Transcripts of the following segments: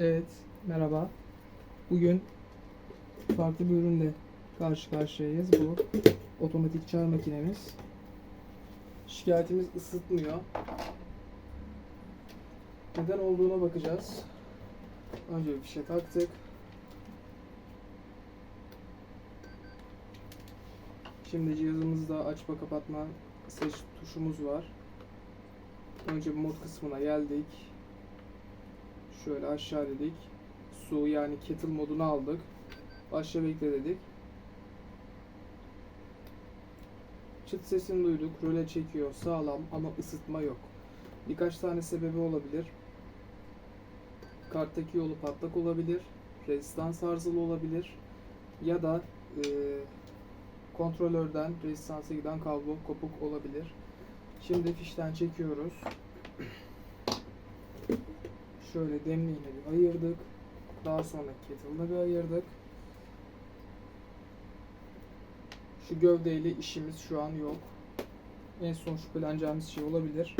Evet, merhaba. Bugün farklı bir ürünle karşı karşıyayız. Bu otomatik çay makinemiz. Şikayetimiz ısıtmıyor. Neden olduğuna bakacağız. Önce bir fişe taktık. Şimdi cihazımızda açma kapatma seç tuşumuz var. Önce mod kısmına geldik. Şöyle aşağı dedik. Su yani kettle modunu aldık. Başla bekle dedik. Çıt sesini duyduk. Röle çekiyor. Sağlam ama ısıtma yok. Birkaç tane sebebi olabilir. Karttaki yolu patlak olabilir. Rezistans arızalı olabilir. Ya da e, kontrolörden rezistansa giden kablo kopuk olabilir. Şimdi fişten çekiyoruz. Şöyle demliğine bir ayırdık. Daha sonra kettle'ını bir ayırdık. Şu gövdeyle işimiz şu an yok. En son şüpheleneceğimiz şey olabilir.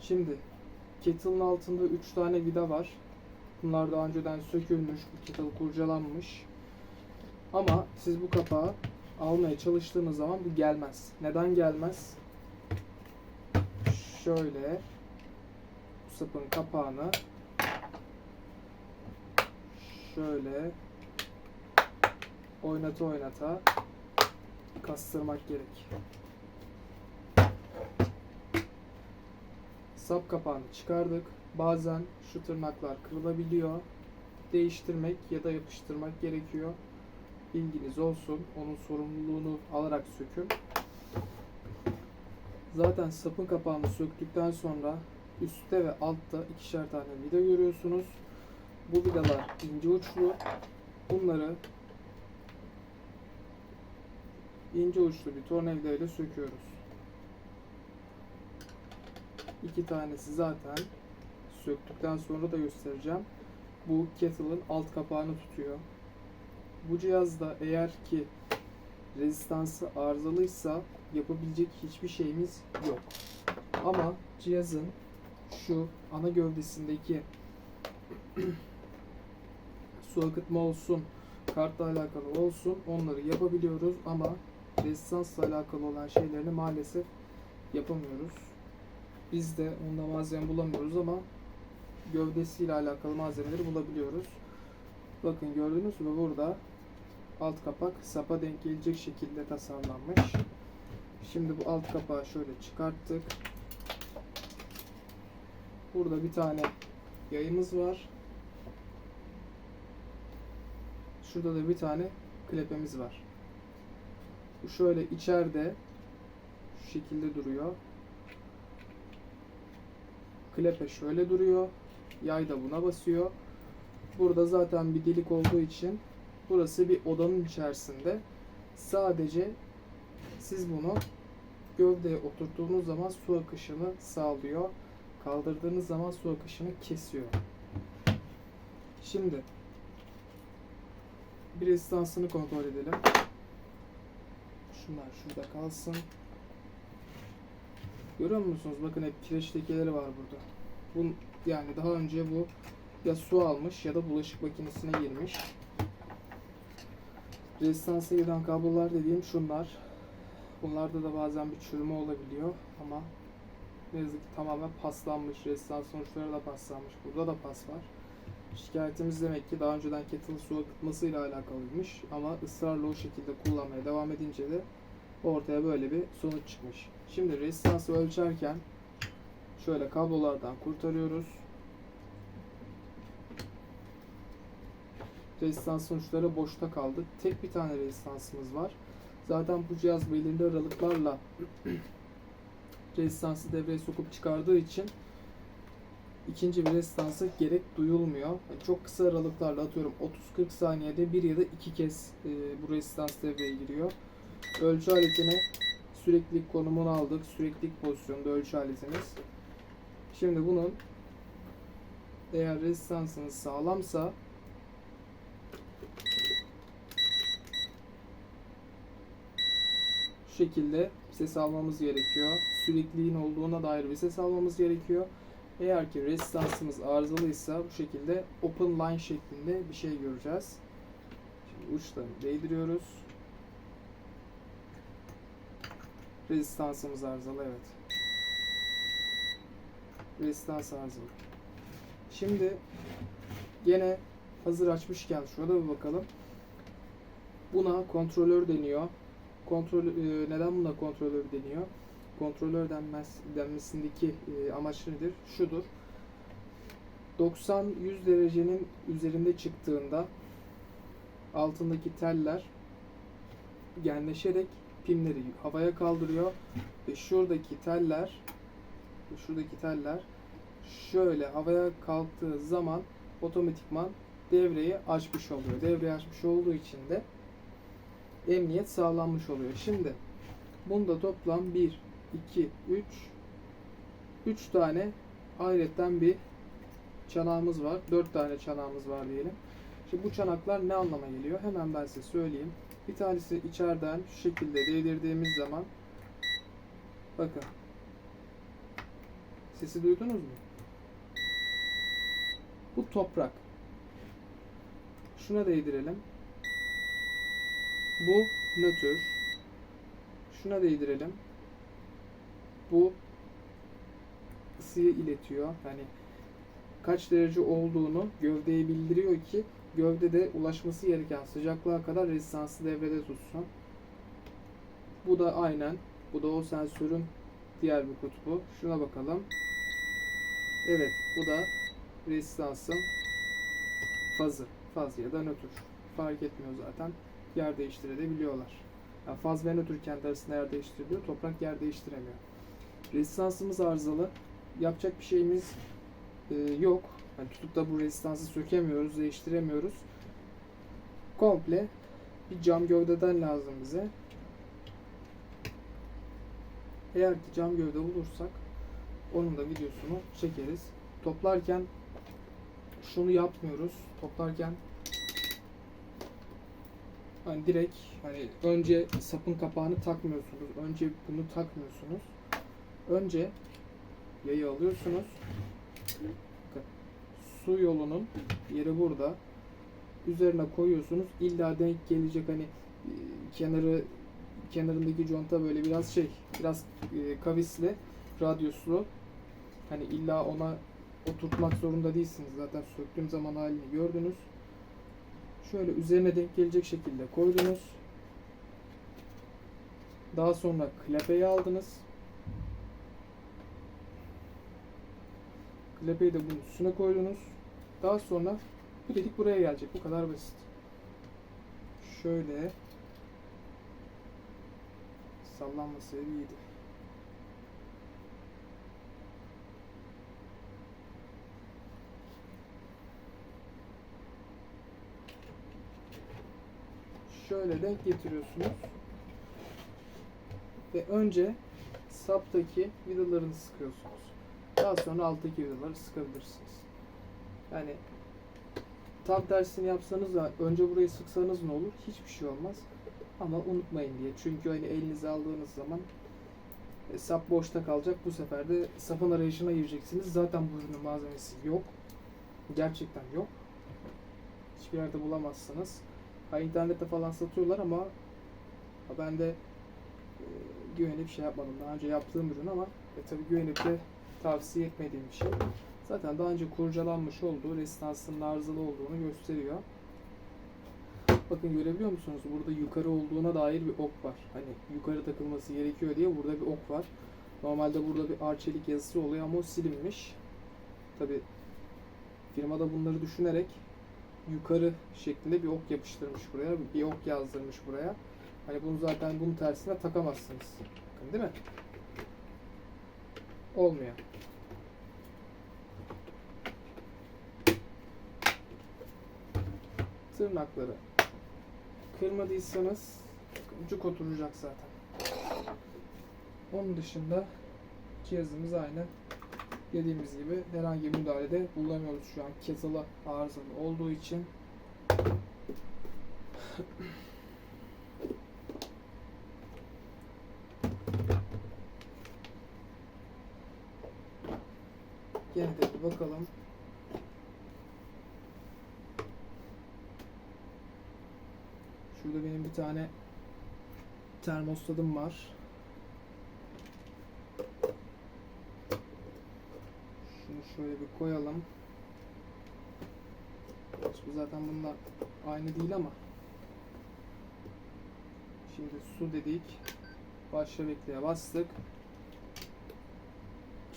Şimdi kettle'ın altında 3 tane vida var. Bunlar daha önceden sökülmüş, bu kettle kurcalanmış. Ama siz bu kapağı almaya çalıştığınız zaman bu gelmez. Neden gelmez? Şöyle bu sapın kapağını şöyle oynata oynata kastırmak gerek. Sap kapağını çıkardık. Bazen şu tırnaklar kırılabiliyor. Değiştirmek ya da yapıştırmak gerekiyor. Bilginiz olsun. Onun sorumluluğunu alarak sökün. Zaten sapın kapağını söktükten sonra üstte ve altta ikişer tane vida görüyorsunuz. Bu vidalar ince uçlu. Bunları ince uçlu bir tornavida söküyoruz. İki tanesi zaten söktükten sonra da göstereceğim. Bu kettle'ın alt kapağını tutuyor. Bu cihazda eğer ki rezistansı arızalıysa yapabilecek hiçbir şeyimiz yok. Ama cihazın şu ana gövdesindeki su akıtma olsun, kartla alakalı olsun onları yapabiliyoruz ama rezistansla alakalı olan şeylerini maalesef yapamıyoruz. Biz de onda malzeme bulamıyoruz ama gövdesiyle alakalı malzemeleri bulabiliyoruz. Bakın gördünüz mü burada alt kapak sapa denk gelecek şekilde tasarlanmış. Şimdi bu alt kapağı şöyle çıkarttık. Burada bir tane yayımız var. Şurada da bir tane klepemiz var. Bu şöyle içeride şu şekilde duruyor. Klepe şöyle duruyor. Yay da buna basıyor. Burada zaten bir delik olduğu için burası bir odanın içerisinde. Sadece siz bunu gövdeye oturttuğunuz zaman su akışını sağlıyor. Kaldırdığınız zaman su akışını kesiyor. Şimdi bir rezistansını kontrol edelim. Şunlar şurada kalsın. Görüyor musunuz? Bakın hep kireç lekeleri var burada. Bu yani daha önce bu ya su almış ya da bulaşık makinesine girmiş. Rezistansa giden kablolar dediğim şunlar. Bunlarda da bazen bir çürüme olabiliyor ama ne yazık ki tamamen paslanmış. Rezistans sonuçları da paslanmış. Burada da pas var. Şikayetimiz demek ki daha önceden kettle su akıtmasıyla alakalıymış ama ısrarla o şekilde kullanmaya devam edince de ortaya böyle bir sonuç çıkmış. Şimdi rezistansı ölçerken şöyle kablolardan kurtarıyoruz. Rezistans sonuçları boşta kaldı. Tek bir tane rezistansımız var. Zaten bu cihaz belirli aralıklarla rezistansı devreye sokup çıkardığı için ikinci bir rezistansa gerek duyulmuyor. Yani çok kısa aralıklarla atıyorum 30-40 saniyede bir ya da iki kez e, bu rezistans devreye giriyor. Ölçü aletini süreklilik konumunu aldık. Süreklilik pozisyonda ölçü aletimiz. Şimdi bunun eğer rezistansınız sağlamsa şekilde ses almamız gerekiyor. Sürekliliğin olduğuna dair bir ses almamız gerekiyor. Eğer ki rezistansımız arızalıysa bu şekilde open line şeklinde bir şey göreceğiz. Şimdi uçlarını değdiriyoruz. Rezistansımız arızalı evet. Rezistans arızalı. Şimdi gene hazır açmışken şurada bir bakalım. Buna kontrolör deniyor. Kontrol e, neden buna kontrolör deniyor? Kontrolör denmez, denmesindeki e, amaç nedir? Şudur. 90-100 derecenin üzerinde çıktığında altındaki teller genleşerek pimleri havaya kaldırıyor ve şuradaki teller şuradaki teller şöyle havaya kalktığı zaman otomatikman devreyi açmış oluyor. Devreyi açmış olduğu için de emniyet sağlanmış oluyor. Şimdi bunda toplam 1, 2, 3 3 tane ayrıca bir çanağımız var. 4 tane çanağımız var diyelim. Şimdi bu çanaklar ne anlama geliyor? Hemen ben size söyleyeyim. Bir tanesi içeriden şu şekilde değdirdiğimiz zaman bakın sesi duydunuz mu? Bu toprak. Şuna değdirelim. Bu nötr. Şuna değdirelim. Bu ısıyı iletiyor. Yani kaç derece olduğunu gövdeye bildiriyor ki gövdede ulaşması gereken sıcaklığa kadar rezistansı devrede tutsun. Bu da aynen. Bu da o sensörün diğer bir kutbu. Şuna bakalım. Evet, bu da rezistansın fazı. Faz ya da nötr. Fark etmiyor zaten. Yer değiştirebiliyorlar. Yani faz ve nötr kendi arasında yer değiştiriliyor. Toprak yer değiştiremiyor. Rezistansımız arızalı. Yapacak bir şeyimiz e, yok. Yani tutup da bu rezistansı sökemiyoruz, değiştiremiyoruz. Komple bir cam gövdeden lazım bize. Eğer ki cam gövde bulursak onun da videosunu çekeriz. Toplarken şunu yapmıyoruz. Toplarken hani direkt hani önce sapın kapağını takmıyorsunuz. Önce bunu takmıyorsunuz. Önce yayı alıyorsunuz. Su yolunun yeri burada. Üzerine koyuyorsunuz. İlla denk gelecek hani e, kenarı kenarındaki conta böyle biraz şey biraz e, kavisli radyoslu hani illa ona oturtmak zorunda değilsiniz zaten söktüğüm zaman halini gördünüz şöyle üzerine denk gelecek şekilde koydunuz. Daha sonra klepeyi aldınız. Klepeyi de bunun üstüne koydunuz. Daha sonra bu delik buraya gelecek. Bu kadar basit. Şöyle sallanmasaydı iyiydi. Şöyle denk getiriyorsunuz. Ve önce saptaki vidalarını sıkıyorsunuz. Daha sonra alttaki vidaları sıkabilirsiniz. Yani tam tersini yapsanız da önce burayı sıksanız ne olur? Hiçbir şey olmaz. Ama unutmayın diye. Çünkü hani elinize aldığınız zaman e, sap boşta kalacak. Bu sefer de sapın arayışına gireceksiniz. Zaten bu ürünün malzemesi yok. Gerçekten yok. Hiçbir yerde bulamazsınız. Ha internette falan satıyorlar ama ha, ben de e, güvenip şey yapmadım. Daha önce yaptığım ürün ama e, tabii güvenip de tavsiye etmediğim bir şey. Zaten daha önce kurcalanmış olduğu, rezistansının arızalı olduğunu gösteriyor. Bakın görebiliyor musunuz? Burada yukarı olduğuna dair bir ok var. Hani yukarı takılması gerekiyor diye burada bir ok var. Normalde burada bir arçelik yazısı oluyor ama o silinmiş. Tabi firmada bunları düşünerek yukarı şeklinde bir ok yapıştırmış buraya. Bir ok yazdırmış buraya. Hani bunu zaten bunun tersine takamazsınız. Bakın değil mi? Olmuyor. Tırnakları kırmadıysanız cuk oturacak zaten. Onun dışında cihazımız aynı. Dediğimiz gibi herhangi bir müdahalede bulunamıyoruz şu an kezalı arızalı olduğu için. Gene Bir bakalım. Şurada benim bir tane termostadım var. Şunu şöyle bir koyalım. Bu zaten bununla aynı değil ama. Şimdi su dedik. Başla bekleye bastık.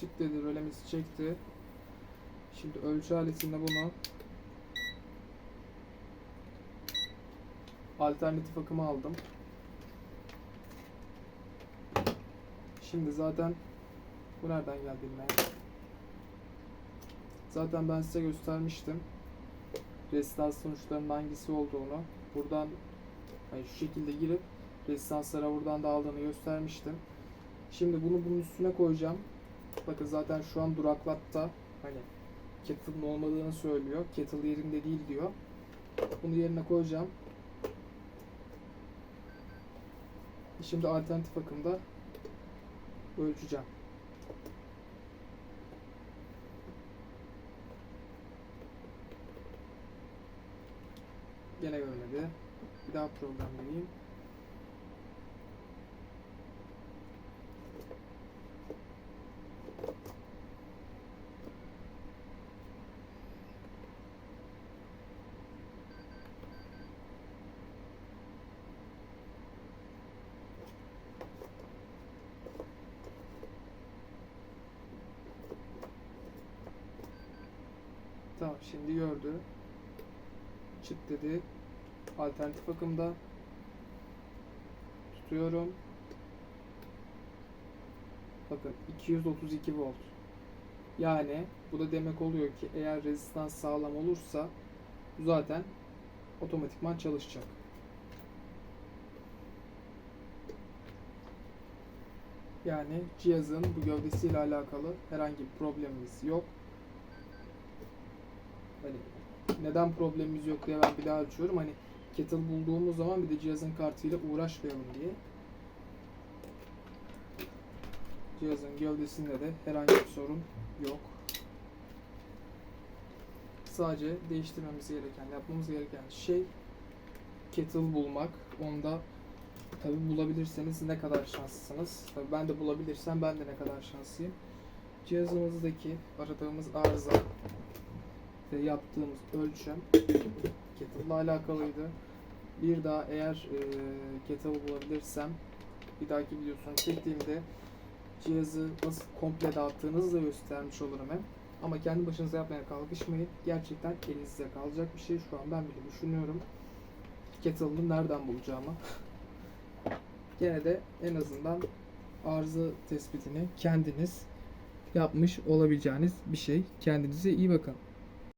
Çık dedi rölemizi çekti. Şimdi ölçü aletinde bunu alternatif akımı aldım. Şimdi zaten bu nereden geldi bilmem. Zaten ben size göstermiştim. Rezistans sonuçlarının hangisi olduğunu. Buradan hani şu şekilde girip rezistanslara buradan da aldığını göstermiştim. Şimdi bunu bunun üstüne koyacağım. Bakın zaten şu an duraklatta hani kettle'ın olmadığını söylüyor. Kettle yerinde değil diyor. Bunu yerine koyacağım. Şimdi alternatif akımda ölçeceğim. Gene görmedi. Bir daha programlayayım. Tamam şimdi gördü. Çıt dedi. Alternatif akımda tutuyorum. Bakın 232 volt. Yani bu da demek oluyor ki eğer rezistans sağlam olursa zaten otomatikman çalışacak. Yani cihazın bu gövdesiyle alakalı herhangi bir problemimiz yok. Hani neden problemimiz yok diye ben bir daha açıyorum. Hani kettle bulduğumuz zaman bir de cihazın kartıyla uğraşmayalım diye. Cihazın gövdesinde de herhangi bir sorun yok. Sadece değiştirmemiz gereken, yapmamız gereken şey kettle bulmak. Onda tabi bulabilirseniz ne kadar şanslısınız. Tabi ben de bulabilirsem ben de ne kadar şanslıyım. Cihazımızdaki aradığımız arıza ve yaptığımız ölçüm kettle'la alakalıydı. Bir daha eğer e, kettle bulabilirsem bir dahaki videosunu çektiğimde cihazı nasıl komple dağıttığınızı da göstermiş olurum hem. Ama kendi başınıza yapmaya kalkışmayın. Gerçekten elinizde kalacak bir şey. Şu an ben bile düşünüyorum. Kettle'ını nereden bulacağımı. Gene de en azından arıza tespitini kendiniz yapmış olabileceğiniz bir şey. Kendinize iyi bakın.